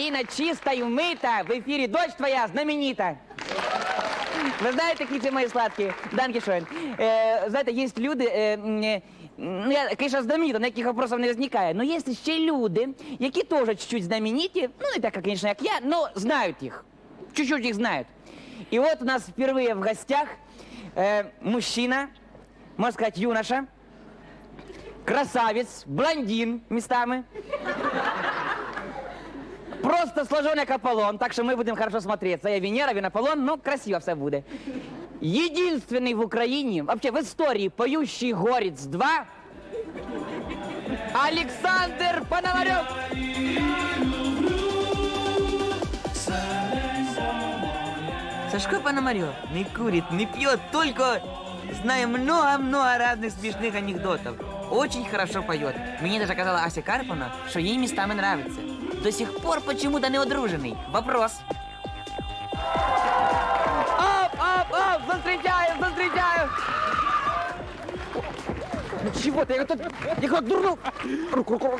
вечір, Україна чиста і вмита. В ефірі дочь твоя знаменита. Ви знаєте, які це мої сладкі? Данки Шойн. Е, знаєте, є люди, е, м, е, ну, я, звісно, знаменита, ніяких вопросів не виникає, але є ще люди, які теж чуть-чуть знамениті, ну, не так, звісно, як я, но знають їх. Чуть-чуть їх знають. І от у нас впервые в гостях э, мужчина, можно сказать, юноша, красавец, блондин местами. Просто сложен как Аполлон, так что мы будем хорошо смотреться. Я Венера, він Аполлон, ну красиво все буде. Единственный в Украине, вообще в истории, поющий горец 2 Александр Пономарев. Сашко Пономарев не курит, не пьет, только знаю много-много разных смешных анекдотов. Очень хорошо поет. Мне даже сказала Ася Карпана, что ей местами нравится. До сих пор почему-то не одруженный. Вопрос. Оп, оп, оп, застречаю, застречаю. Ну чего ты? Я тут, я как дурнул. Руку, руку.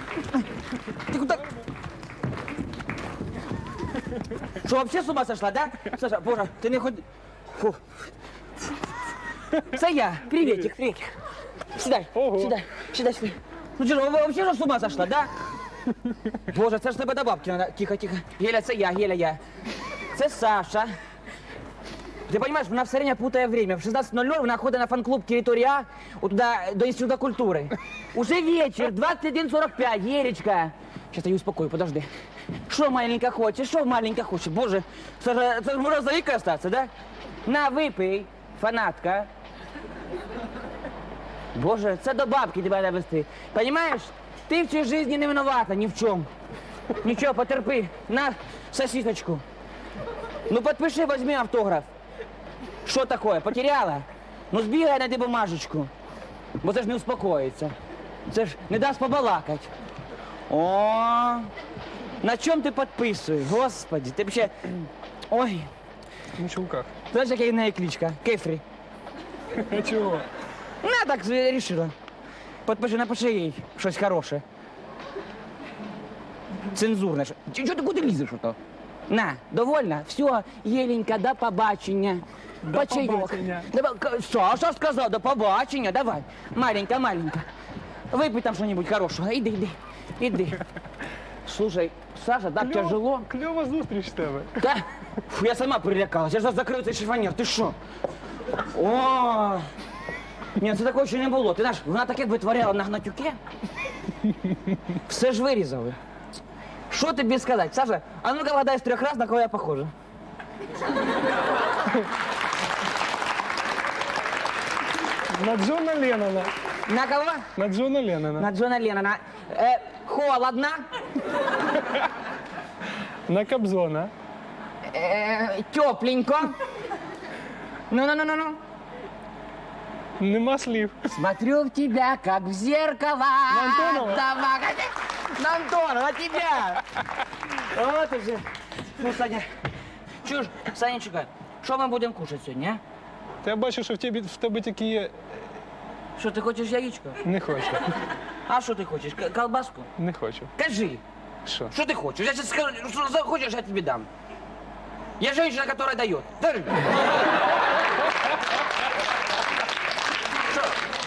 Ты куда? Что, вообще с ума сошла, да? Саша, боже, ты не хоть... Фу. Це я. Приветик, приветик. Сідай, сідай, сідай, сідай. Ну чого, ви вообще ж з ума сошла, да? Боже, це ж тебе до бабки надо. Тихо, тихо. Геля, це я, Геля, я. Це Саша. Ти розумієш, вона все время путає время. В 16.00 вона ходить на фан-клуб «Територія» от туди, до Інституту культури. Уже вечір, 21.45, Гелечка. Сейчас я її успокою, подожди. Що маленька хоче, що маленька хоче? Боже, це ж, це ж може за вікою остатися, да? На, випий, фанатка. Боже, це до бабки тебе треба вести. Понимаешь? Ти в цій житті не виновата ні в чому. Нічого, потерпи. На сосисочку. Ну подпиши, возьми автограф. Що таке? Потеряла? Ну збігай найди бумажечку. Бо це ж не успокоїться. Це ж не дасть побалакать. О, на чому ти підписуєш? Господи, ти б ще. Ой, На чулках. знаєш, яка в неї кличка? Кефрі. Чого? Ну, я так вирішила. Подпиши, напиши їй щось хороше. Цензурне. що- Чи- Чого ти куди лізеш ото? На, довольна? Все, Єленька, до побачення. До Почайок. побачення. Давай, к- Що, що сказав? До побачення, давай. Маленька, маленька. Випий там що-нибудь хорошого. Іди, іди, іди. Слушай, Саша, так тяжело. Кльова зустріч в тебе. Да? Фу, я сама перелякалась. Я ж зараз закрив цей шифонер. Ти що? О! Ні, це такого ще не було. Ти знаєш, вона таке витворяла на гнатюке. Все ж вирізали. Що тобі сказати, Саша? А ну-ка вгадай з трьох раз, на кого я похожа. На Джона Леннона. На кого? На Джона Леннона. На Джона Леннона. Е, холодно. На Кобзона. Е, тепленько. Ну-ну-ну-ну-ну. Нема слів. Смотрю в тебя, как в зеркало. На Антонова? Давай. На Антонова, тебя. Вот уже. Ну, Саня, чуєш, Санечка, що ми будемо кушати сьогодні, а? Та я бачу, що в тебе, в тебе тільки є. Що, ти хочеш яєчко? Не хочу. А що ти хочеш? К- Колбаску? Не хочу. Кажи, Що? що ти хочеш? Я сейчас скажу, що захочеш, я тобі дам. Я женщина, которая дает. Скажи.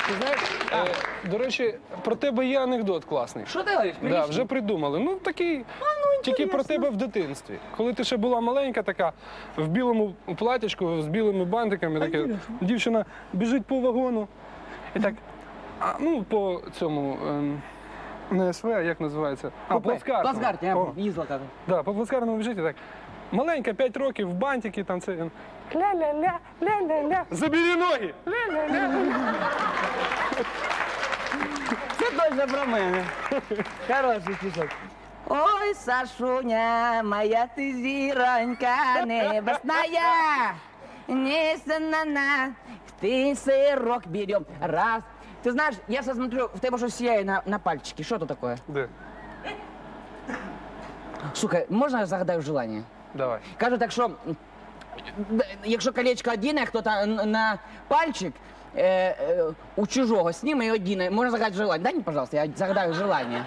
Ти знаєш, е, до речі, про тебе є анекдот класний. Що ти говориш? Да, вже придумали. Ну такий. Тільки про тебе в дитинстві. Коли ти ще була маленька, така в білому платячку з білими бантиками, таке, дівчина біжить по вагону. І так, а, ну, по цьому. Ем, не СВ, а як називається? А, плацкартному. Плацкарт, я О, їздила там. Да, по плацкартному біжить і так. Маленька, 5 років, в бантики, там це. він, Ля-ля-ля, ля-ля-ля. Забери ноги! Ля-ля-ля. Це точно про мене. Хороший стишок. Ой, Сашуня, моя ты зиронька небесная, несомненно, ты сырок берем. Раз. Ты знаешь, я сейчас смотрю, в тебе щось сіяє на, на пальчике. Что это такое? Де? Сука, можна я загадаю желание? Давай. Кажу так, що м, д- якщо колечко одіне, хто там на пальчик е, е, у чужого сніме і одіне, можна загадати желання. Дай мені, пожалуйста, я загадаю желання.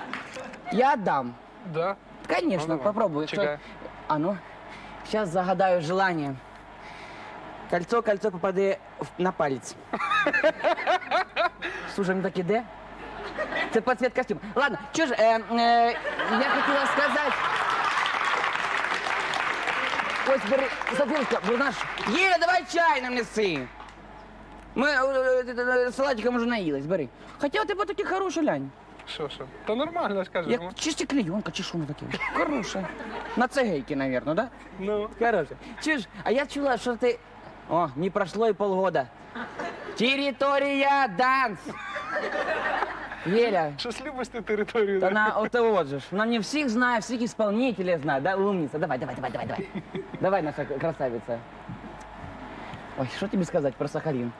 Я дам. Да. Конечно, Ну, давай. попробуй. Чекаю. А ну, сейчас загадаю желание. Кольцо, кольцо попаде в- на палец. Слушай, ну так іде. Це під цвет костюм. Ладно, що ж, е, е, я хотіла сказати. Ось бери, Софійка, бо наш. Є, давай чай нам неси. Ми е, е, е, салатиком уже наїлись, бери. Хоча у тебе такі хороші лянь. Що, що? Та нормально, скажеш. Як чисті клейонка, чи що воно таке? Хороше. На цегейки, наверное, да? Ну, Хороше. Чуєш, а я чула, що ти... О, не прошло і полгода. Територія данс. Веля, любиш ти територію. да? на вот вот же. ж. Она не всех знает, всех исполнителей знает, да, умница. Давай, давай, давай, давай, давай. Давай, наша красавица. Ой, что тебе сказать про Сахалин?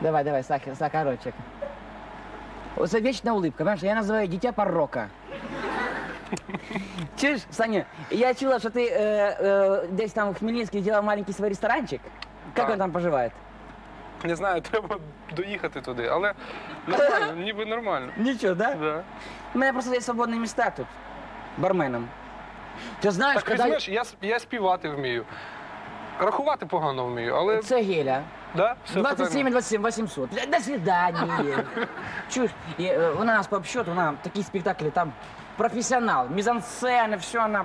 Давай, давай, сах- сахарочек. Вот это вечная улыбка, понимаешь, я называю дитя порока. Чуешь, Саня, я чула, что ты э, э, здесь там в Хмельницкий сделал маленький свой ресторанчик. Как он там поживает? Не знаю, треба доїхати туди, але нормально, ніби нормально. Ничего, да? Да. У меня просто есть свободные места тут, барменом. Ты знаешь, Так візьмеш, я, с- я співати вмію. Рахувати погано вмію, але Це Геля. да, все 27 27 800. До свидания. Чуєш, і, е, вона нас по обсчету, вона такі спектаклі там професіонал, мізансцени, все вона.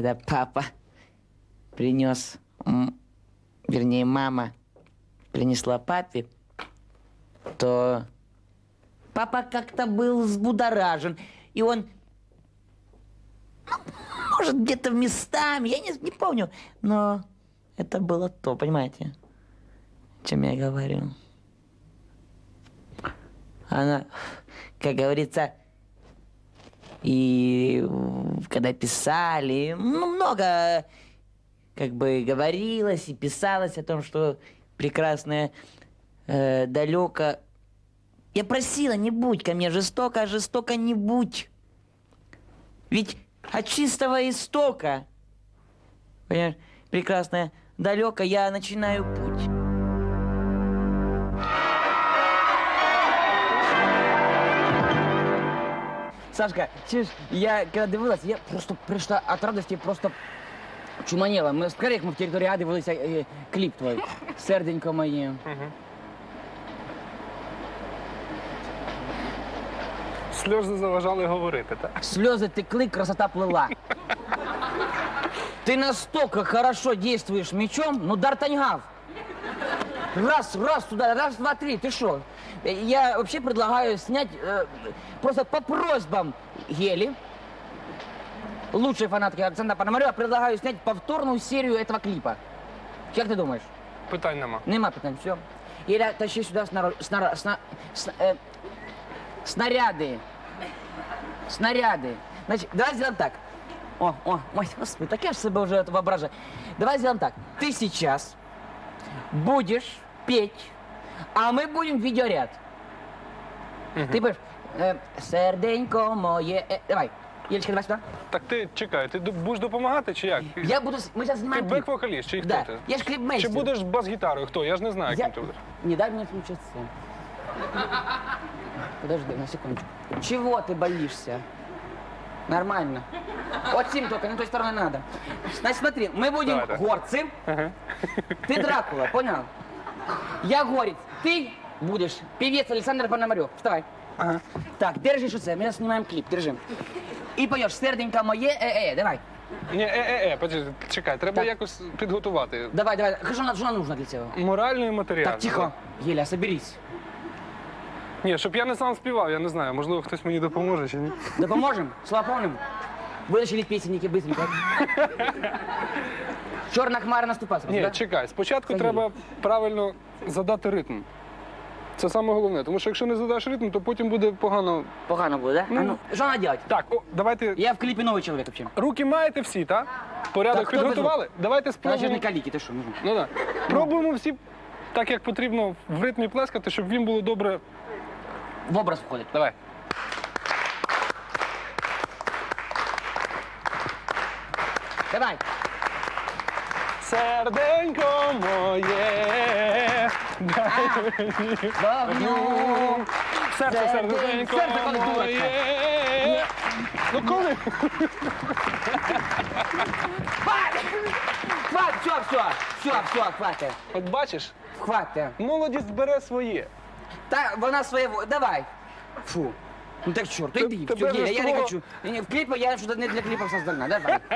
Когда папа принес, вернее, мама принесла папе, то папа как-то был взбудоражен. И он, ну, может, где-то местами, я не, не помню, но это было то, понимаете, о чем я говорю. Она, как говорится, и когда писали, ну, много как бы говорилось и писалось о том, что прекрасная э, далеко. Я просила, не будь ко мне жестоко, а жестоко не будь. Ведь от чистого истока, понимаешь, прекрасная далеко, я начинаю путь. Сашка, чуєш, я коли дивилась, я просто прийшла від радості, просто чуманіла. Ми скорее, як ми в території А дивилися е, кліп твій, серденько моє. сльози заважали говорити, так? Слезы текли, красота плыла. Ты настолько хорошо действуешь мечом, ну Д'Артаньгав. Раз, раз туда, раз, два, три, ты что? Я вообще предлагаю снять э, просто по просьбам Гели, лучшей фанатки Александра Пономарева, предлагаю снять повторную серию этого клипа. Как ты думаешь? Питань нема. Нема питань, все. Или тащи сюда снара, снара, сна, сна- э, снаряды. Снаряды. Значит, давай сделаем так. О, о, ой, господи, так я же себе уже это воображаю. Давай сделаем так. Ты сейчас будешь петь, а мы будем видеоряд. Ты будешь э, серденько моє. э, давай. Елечка, давай сюда. Так ти чекай, ти ду- будеш допомагати чи як? Я буду... с- Мы сейчас Ти снимаем клип. бек-вокаліст, чи хто Да, ти? я ж Чи клипмейстер. будеш з бас-гітарою? Хто? Я ж не знаю, Я- яким ти будеш. Не дай мне включиться. Подожди, на секундочку. Чего ты боишься? Нормально. Вот сим только, на той стороне надо. Значит, смотри, мы будем Давай, давай. горцы. Ты Дракула, понял? Я горец. Ты будешь певец Александр Пономарев. Вставай. Так, держи шоссе, мы снимаем клип, держи. И поешь серденько моє, э, э, давай. Ні, е, е, е, подожди, чекай, треба Так. якось підготувати. Давай, давай. Что нам, что нам нужно для тебя? Морально і матеріально. Так, тихо. Еля, соберись. Ні, щоб я не сам співав, я не знаю. Можливо, хтось мені допоможе чи ні. Да поможем, с Лапоном. Вытащили песенники быстренько. Черная хмара наступать. Ні, да? чекай. Спочатку Сергій. треба правильно задати ритм. Це саме головне. Тому що якщо не задаш ритм, то потім буде погано. Погано буде, да? Ну. А ну, що надо делать? Так, о, давайте. Я в кліпі новий чоловік взагалі. Руки маєте всі, так? Порядок Так, хто підготували? Давайте Значить, не спробуємо. каліки, ти що? Ну, Ну так. Пробуємо всі так, як потрібно в ритмі плескати, щоб він було добре. В образ входить. Давай. Давай. Серденько моє. Дай мені. Вогню. Серце, Серденько, серденько серце, коли моє. Ну коли? Хватит! Хватит, все, все, все, все, хватит. От бачиш, Хватит. молодість бере своє. Та вона своє... во- Давай. Фу. Ну так чорт, Те- іди. тебе же я не хочу. Ні, В кліпі я що-то не для кліпів создана. Давай.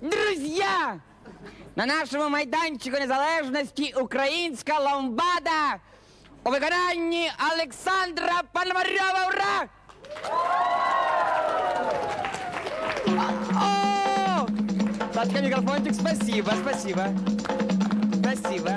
Друзья! На нашому майданчику незалежності українська ламбада у виконанні Олександра Пономарьова. Ура! О! Микрофончик, спасибо, спасибо. Спасибо.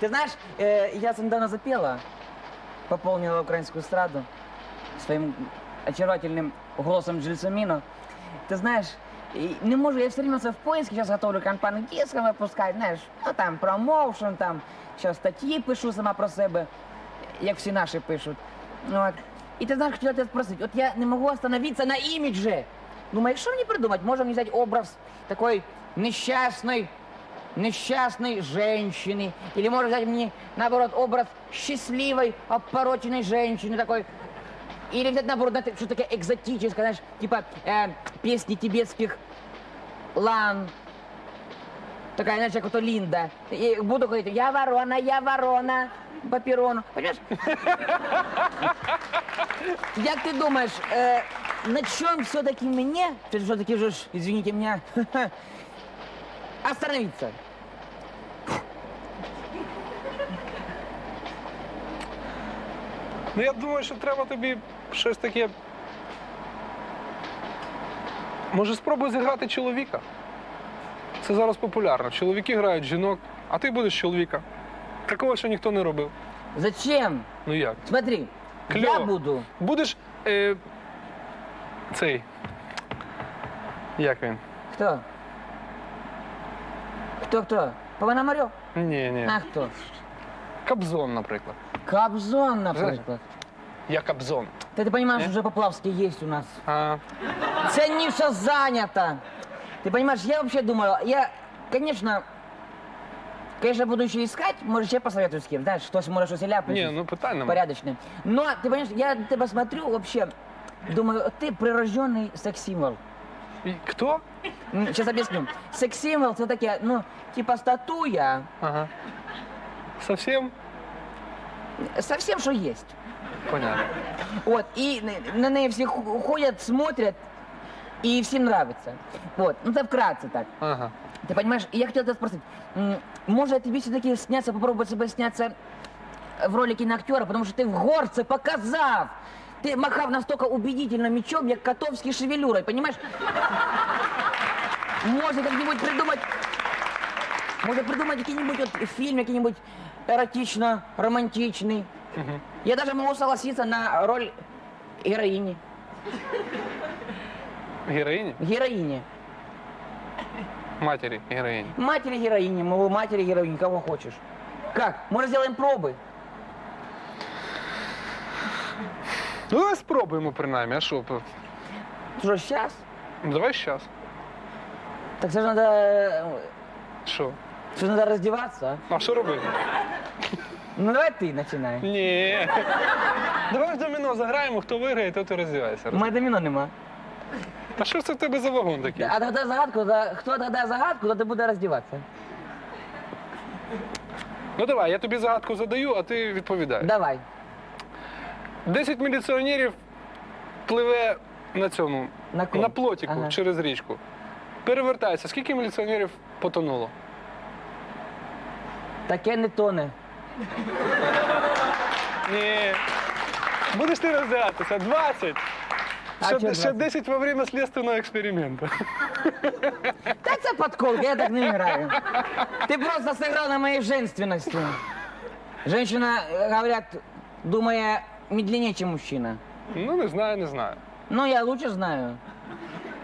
ты знаешь, э, я недавно запела, пополнила украинскую эстраду своим очаровательным голосом Джельсамино. Ты знаешь, и не можу, я все время в поиске, сейчас готовлю компанию диском выпускать, знаешь, ну там промоушен, там, сейчас статьи пишу сама про себе, як всі наші пишуть. От. І ти знаєш, хотіла тебе спросити, от я не можу остановитися на іміджі. Думаю, що мені придумати? Може мені взяти образ такої нещасної, несчастной женщины. Или может взять мне, наоборот, образ счастливой, опороченной женщины такой. Или взять, наоборот, знаете, что такое экзотическое, знаешь, типа э, песни тибетских лан. Такая, знаешь, как вот Линда. И буду говорить, я ворона, я ворона по перрону. Понимаешь? Як ти думаєш, е, на чем все-таки мне, все-таки же, извините меня, остановиться? Ну я думаю, що треба тобі щось таке. Може, спробуй зіграти чоловіка? Це зараз популярно. Чоловіки грають жінок, а ти будеш чоловіка. Такого ще ніхто не робив. Зачем? Ну як? Смотри, я буду. Будеш. Е, цей. Як він? Кто? Кто кто? Пономарев? Ні, ні. А кто? Кобзон, наприклад. Кобзон, например. Я Кобзон. Ты, ты понимаешь, Не? уже Поплавский есть у нас. А, Цениша занято. Ты понимаешь, я вообще думаю, я, конечно, конечно, буду еще искать, может, я посоветую с кем, знаешь, кто может что ляпнуть. ні, ну питань нема. порядочный. Но, ты понимаешь, я на тебя смотрю вообще, думаю, ты прирожденный секс-символ. І Хто? Сейчас объясню. Секс-символ, это такие, ну, типа статуя, Ага. Совсем? совсем что есть. Понятно. Вот, и на- ней все ходят, смотрят, и всем нравится. Вот, ну это вкратце так. Ага. Ты понимаешь, я хотел тебя спросить, может тебе все-таки сняться, попробовать себе сняться в роли киноактера, потому что ты в горце показав. Ты махав настолько убедительно мечом, як котовский шевелюрой, понимаешь? Можно как-нибудь придумать, можно придумать какой-нибудь вот фильм, какой-нибудь эротично, романтичный. Я даже могу согласиться на роль героини. Героїні? Героини. Матері героїні. Матери героини, могу матери героини, кого хочешь. Как? Может, сделаем пробы? Ну, давай спробуємо принаймні, а що? п- Что, сейчас? Ну, Давай зараз. Так же надо, э, Що? все же надо раздеваться. а? А що робити? Ну давай ты начинай. Ні. Давай в доміно заграємо, хто виграє, той і роздівайся. У мене доміно нема. Та що ж це в тебе за вагон такий? А тогда загадку, хто тогда загадку, то ти буде роздіватися. Ну давай, я тобі загадку задаю, а ти відповідаєш. Давай. Десять міліціонерів пливе на цьому, На ком? плотіку Ага. через річку. Перевертається. Скільки міліціонерів потонуло? Таке не тоне. Ні. Будеш ти роздягатися? 20. А Ще, чого ще 20? 10 во время слідственного експерименту. Та це подколка, я так не граю. Ти просто сыграл на моей женственности. Женщина, э, говорят, думая медленнее, чем мужчина. Ну, не знаю, не знаю. Ну, я лучше знаю.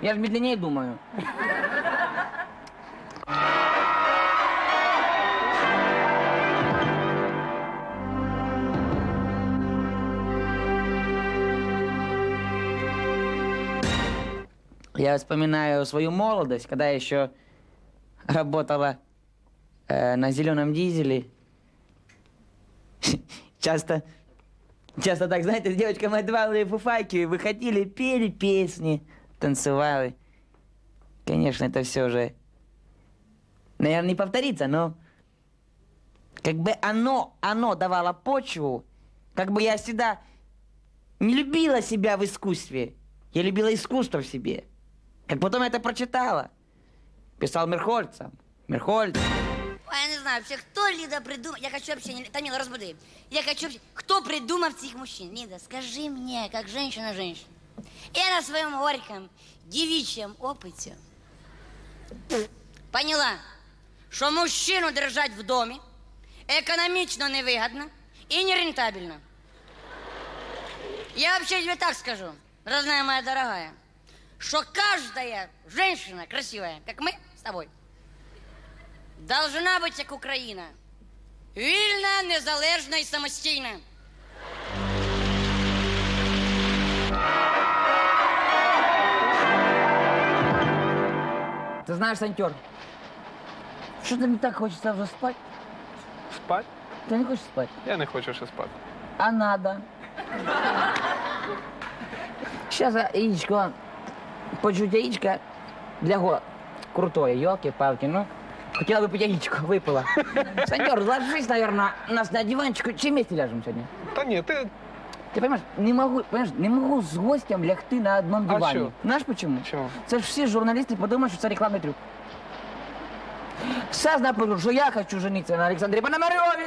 Я же медленнее думаю. Я вспоминаю свою молодость, когда я еще работала э, на зеленом дизеле. Часто Часто так, знаете, с девочками отдавали фуфайки, выходили, пели песни, танцевали. Конечно, это все же, наверное, не повторится, но как бы оно, оно давало почву, как бы я всегда не любила себя в искусстве, я любила искусство в себе. Как потом я это прочитала. Писал Мерхольца. Мерхольц. Ой, я не знаю, вообще, кто Лида придумал... Я хочу вообще... Тамила, разбуди. Я хочу вообще... Кто придумал этих мужчин? Лида, скажи мне, как женщина женщина. Я на своем горьком девичьем опыте поняла, что мужчину держать в доме экономично невыгодно и нерентабельно. Я вообще тебе так скажу, родная моя дорогая, что каждая женщина красивая, как мы с тобой, должна быть як Україна. Вільна, незалежна і самостійна. Ты знаешь, Сантер, что-то мне так хочется уже спать. Спать? Ты не хочешь спать? Я не хочу ще спати. А надо. Сейчас яичко, почуть яичко для го крутое, елки-палки, ну. Хотела бы пить яичко, выпила. Сантер, ложись, наверное, нас на диванчик. Чем вместе ляжем сегодня? Та ні, ти Ты понимаешь, не могу, понимаешь, не могу с гостем лягти на одном А диване. чё? Знаешь почему? Чому? Це ж всі журналісти подумають, що це рекламний трюк. Все напишу, що я хочу жениться на Олександрі Пономарьові.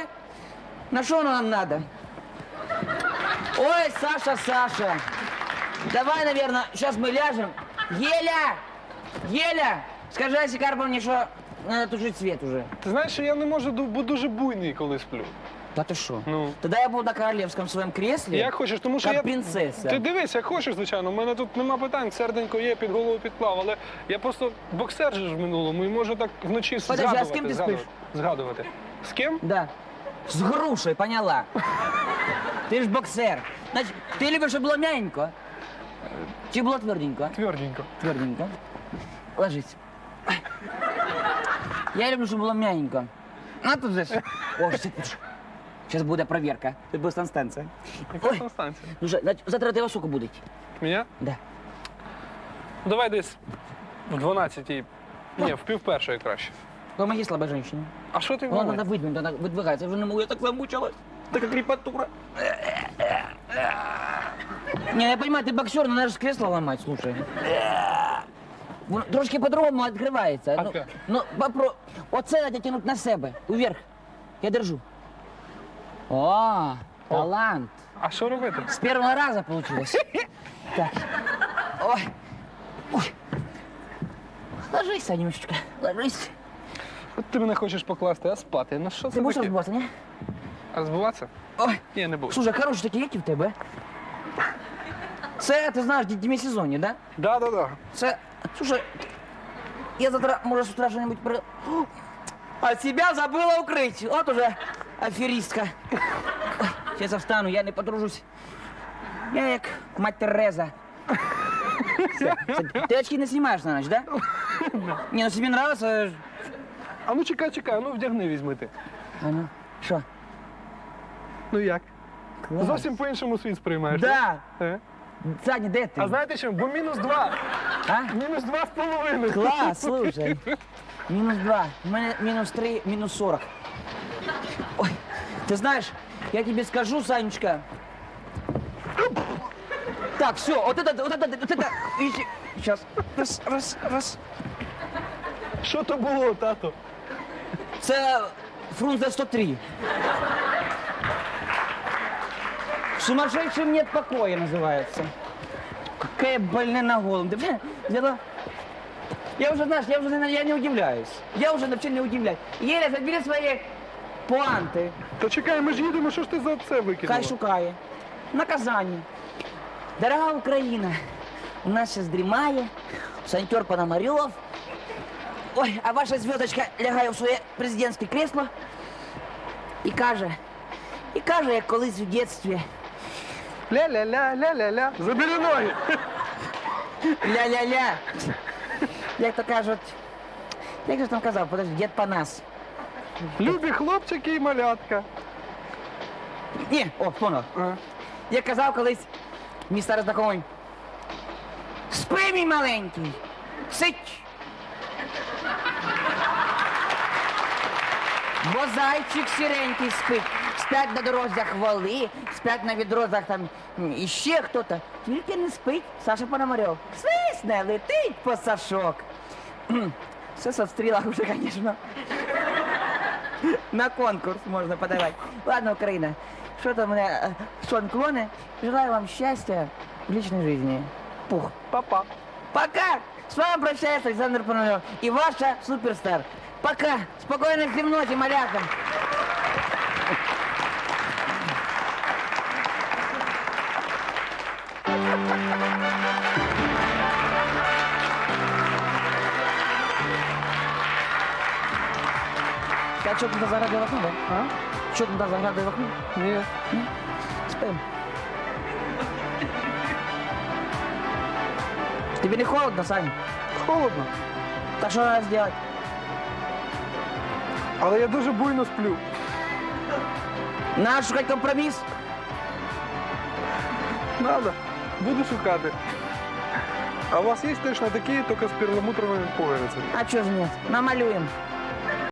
На що воно нам надо? Ой, Саша, Саша. Давай, наверное, сейчас мы ляжем. Еля! Еля! Скажи Асе Карповне, що надо тушить свет уже. Ти знаєш, що я не можу ду- бути дуже буйний, коли сплю. Да ты что? Ну. Тогда я буду на королевском своем кресле. Як хочеш, тому що Як я. принцеса. Ти дивись, як хочеш, звичайно. У мене тут нема питань, серденько є, під голову підклав, але я просто боксер же ж в минулому і можу так вночі Подожди, а з згадувати. ким ти згадувати, спиш? згадувати. З ким? Да. С грушей, поняла. Ты ж боксер. Значит, ты любишь, чтобы было мягенько? Чи было тверденько? Тверденько. Тверденько. Ложись. Я люблю, чтобы было мягенько. А тут здесь. О, Сейчас буде проверка. Тут буде станція. Яка Ой. там станція? Ну, що, значить, завтра ти сколько будуть? Мене? Да. Ну, давай десь в 12-й. Ні, в пів першої краще. Помоги слабой женщине. А що ти в Вон мене? надо выдвинуть, она выдвигается. Я уже не могу, я так замучилась. Такая крепатура. Не, я понимаю, ты боксер, но надо же кресло ломать, слушай. Воно Трошки по-другому відкривається. Ну, Опять? ну, попро... Оце треба тягнути на себе. Уверх. Я держу. О, талант. А що робити? С первого раза получилось. Так. Ой. Ой. Ложись, Анюшечка, ложись. От ти мене хочеш покласти, а спати. Ну що Ти це будеш таке? розбуватися, ні? А збуватися? Ой. Ні, не буду. Слушай, хороші такі які в тебе? Це, ти знаєш, демісезонні, да? Да, да, да. Це, слушай, я завтра, може, з утра що-нибудь при... А себя забыла укрыть. Вот уже аферистка. Я встану, я не подружусь. Я як мать Тереза. Все, все. Очки не снимаешь на ночь, да? Не, ну тебе нравится... А ну чекай, чекай, ну вдягни візьми ти. А ну, что? Ну як? Зовсім по-іншому світ сприймаєш. Да. Е? Саня, де ти? А знаєте що? Бо мінус два. А? Мінус два з половиною. Клас, слушай. Минус два, у меня минус три, минус сорок. Ой, ты знаешь, я тебе скажу, Санечка. Так, все, вот это, вот это, вот это, сейчас, раз, раз, раз. Що то було, тато? Це Фрунзе 103. Сумасшедшим нет покоя называется. Какая больная на голову. Ты взяла? Я уже, знаешь, я уже не- я не удивляюсь. Я уже вообще не удивляюсь. Еля, забери свои пуанти. Та чекай, ми ж їдемо, що ж ти за це викинула? Хай шукає. Наказання. Дорога Україна, у нас сейчас дрімає санітер Пономарьов. Ой, а ваша зв'язочка лягає в своє президентське кресло і каже, і каже, як колись в дитинстві, Ля-ля-ля, ля-ля-ля. Забери ноги. ля-ля-ля. Як то кажуть, як же там казав, подожди, дід Панас. Любі хлопчики і малятка. Ні, о. А. Як казав колись мій старий знайомий. Спи, мій маленький, сить. Бо зайчик сіренький спить. Спять на дорозях воли, спять на відрозах там іще хто-то. Тільки не спить Саша Пономарьов. Свисне, летить по Сашок. Все со стрілах вже, звісно. На конкурс можно подавать. Ладно, Украина, что-то у меня э, сон клоны. Желаю вам счастья в личной жизни. Пух. Па-па. Пока! С вами прощается Александр Пономарев и ваша суперстар. Пока! Спокойной темноте, малякам! А что там заградил окно, да? А? Что там заградил окно? Ні. Спим. Тебе не холодно, Сань? Холодно. Так что надо сделать? Але я дуже буйно сплю. Надо шукать компромисс. Надо. Буду шукати. А у вас є точно такі, тільки з перламутровими пуговицями? А что же нет? Намалюем.